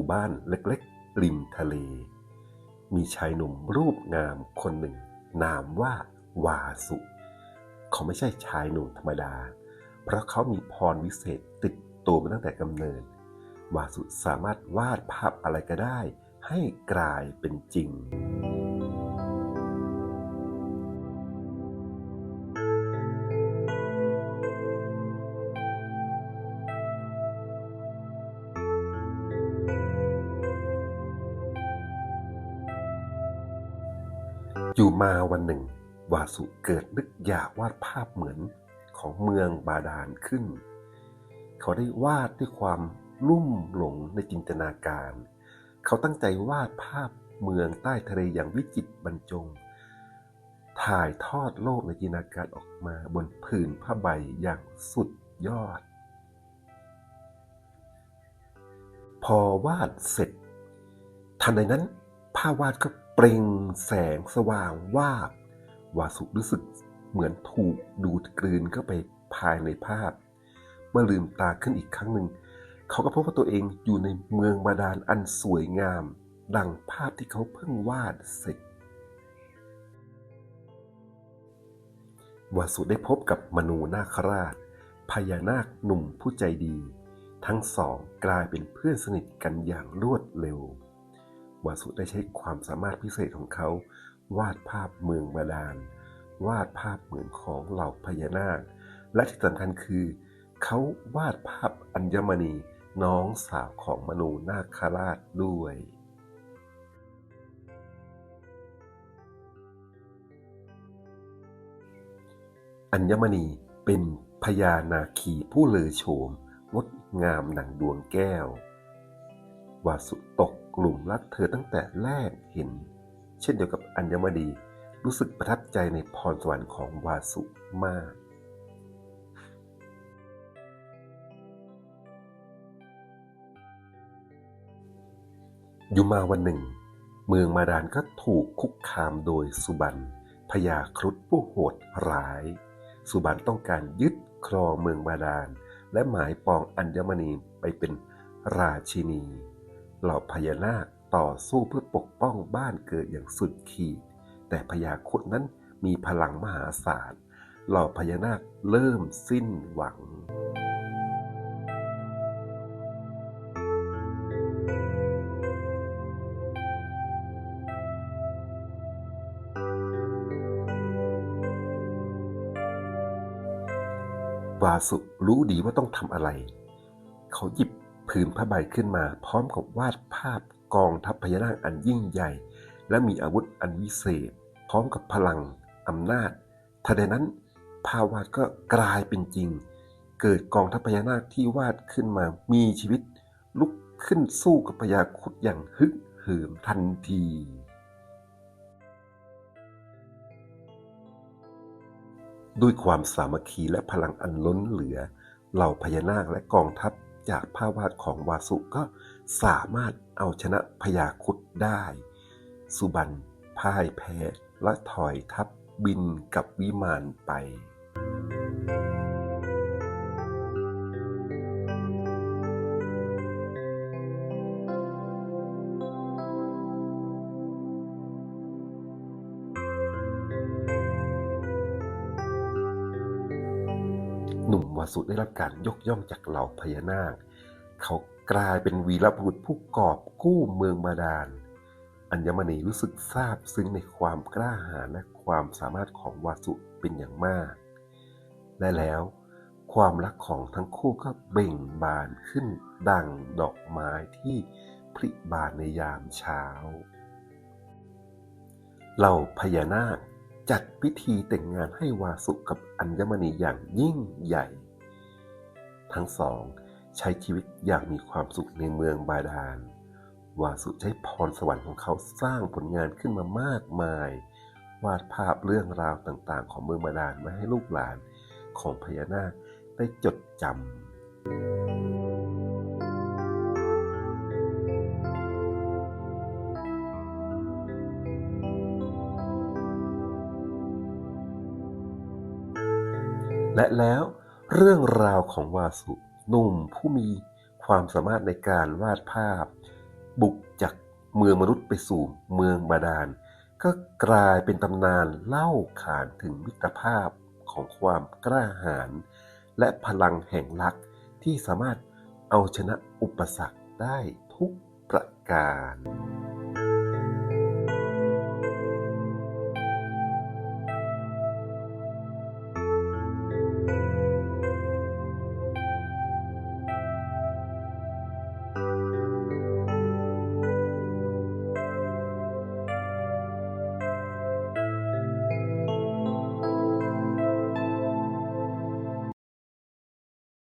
หมู่บ้านเล็กๆ ริมทะเล มีชายหนุ่มรูปงามคนหนึ่ง นามว่าวาสุ เขาไม่ใช่ชายหนุ่มธรรมดา เพราะเขามีพรวิเศษติดตัวมาตั้งแต่กำเนิด วาสุสามารถวาดภาพอะไรก็ได้ ให้กลายเป็นจริง อยู่มาวันหนึ่ง วาสุเกิดนึกอยากวาดภาพเหมือนของเมืองบาดาลขึ้น เขาได้วาดด้วยความลุ่มหลงในจินตนาการ เขาตั้งใจวาดภาพเมืองใต้ทะเลอย่างวิจิตรบรรจง ถ่ายทอดโลกในจินตนาการออกมาบนผืนผ้าใบอย่างสุดยอด พอวาดเสร็จทันใดนั้นภาพวาดก็ เปล่งแสงสว่างวาบวาสุรู้สึกเหมือนถูกดูดกลืนเข้าไปภายในภาพ เมื่อลืมตาขึ้นอีกครั้งหนึ่ง เขาก็พบว่าตัวเองอยู่ในเมืองบาดาลอันสวยงาม ดังภาพที่เขาเพิ่งวาดเสร็จวาสุได้พบกับมนูนาคราช พญานาคหนุ่มผู้ใจดี ทั้งสองกลายเป็นเพื่อนสนิทกันอย่างรวดเร็ว วาสุได้ใช้ความสามารถพิเศษของเขา วาดภาพเมืองบาดาล วาดภาพเหมือนของเหล่าพญานาค และที่สำคัญคือ เขาวาดภาพอัญมณีน้องสาวของมนูนาคราชด้วย อัญมณีเป็นพญานาคีผู้เลอโฉมงดงามหนังดวงแก้ว วาสุ ตกกลุ่มรักเธอตั้งแต่แรกเห็น เช่นเดียวกับอัญมณีรู้สึกประทับใจในพรสวรรค์ของวาสุมากอยู่มาวันหนึ่ง เมืองมาดานก็ถูกคุกคามโดยสุบันพญาครุฑผู้โหดร้าย สุบันต้องการยึดครองเมืองบาดาล และหมายปองอัญมณีไปเป็นราชินี เหล่าพญานาคต่อสู้เพื่อปกป้องบ้านเกิดอย่างสุดขีด แต่พญาครุฑนั้นมีพลังมหาศาลเหล่าพญานาคเริ่มสิ้นหวังวาสุรู้ดีว่าต้องทำอะไร เขาหยิบ ผืนผ้าใบขึ้นมา พร้อมกับวาดภาพกองทัพพญานาคอันยิ่งใหญ่ และมีอาวุธอันวิเศษ พร้อมกับพลังอำนาจทันใดนั้นภาพวาดก็กลายเป็นจริง เกิดกองทัพพญานาคที่วาดขึ้นมามีชีวิต ลุกขึ้นสู้กับพญาครุฑอย่างฮึกเหิมทันที ด้วยความสามัคคีและพลังอันล้นเหลือ เหล่าพญานาคและกองทัพ จากภาพวาดของวาสุก็สามารถเอาชนะพยาคุดได้ สุบันพ่ายแพ้และถอยทัพบินกับวิมานไป หนุ่มวาสุได้รับการยกย่องจากเหล่าพญานาค เขากลายเป็นวีรบุรุษผู้กอบกู้เมืองบาดาล อัญมณีรู้สึกซาบซึ้งในความกล้าหาญและความสามารถของวาสุเป็นอย่างมาก และแล้วความรักของทั้งคู่ก็เบ่งบานขึ้นดังดอกไม้ที่ผลิบานในยามเช้า เหล่าพญานาค จัดพิธีแต่งงานให้วาสุกับอัญมณีอย่างยิ่งใหญ่ ทั้งสองใช้ชีวิตอย่างมีความสุขในเมืองบาดาล วาสุใช้พรสวรรค์ของเขาสร้างผลงานขึ้นมามากมาย วาดภาพเรื่องราวต่างๆ ของเมืองบาดาลไว้ให้ลูกหลานของพญานาคได้จดจำ และแล้วเรื่องราวของวาสุหนุ่มผู้มีความสามารถในการวาดภาพ บุกจากเมืองมนุษย์ไปสู่เมืองบาดาล ก็กลายเป็นตำนานเล่าขานถึงมิตรภาพของความกล้าหาญและพลังแห่งรักที่สามารถเอาชนะอุปสรรคได้ทุกประการ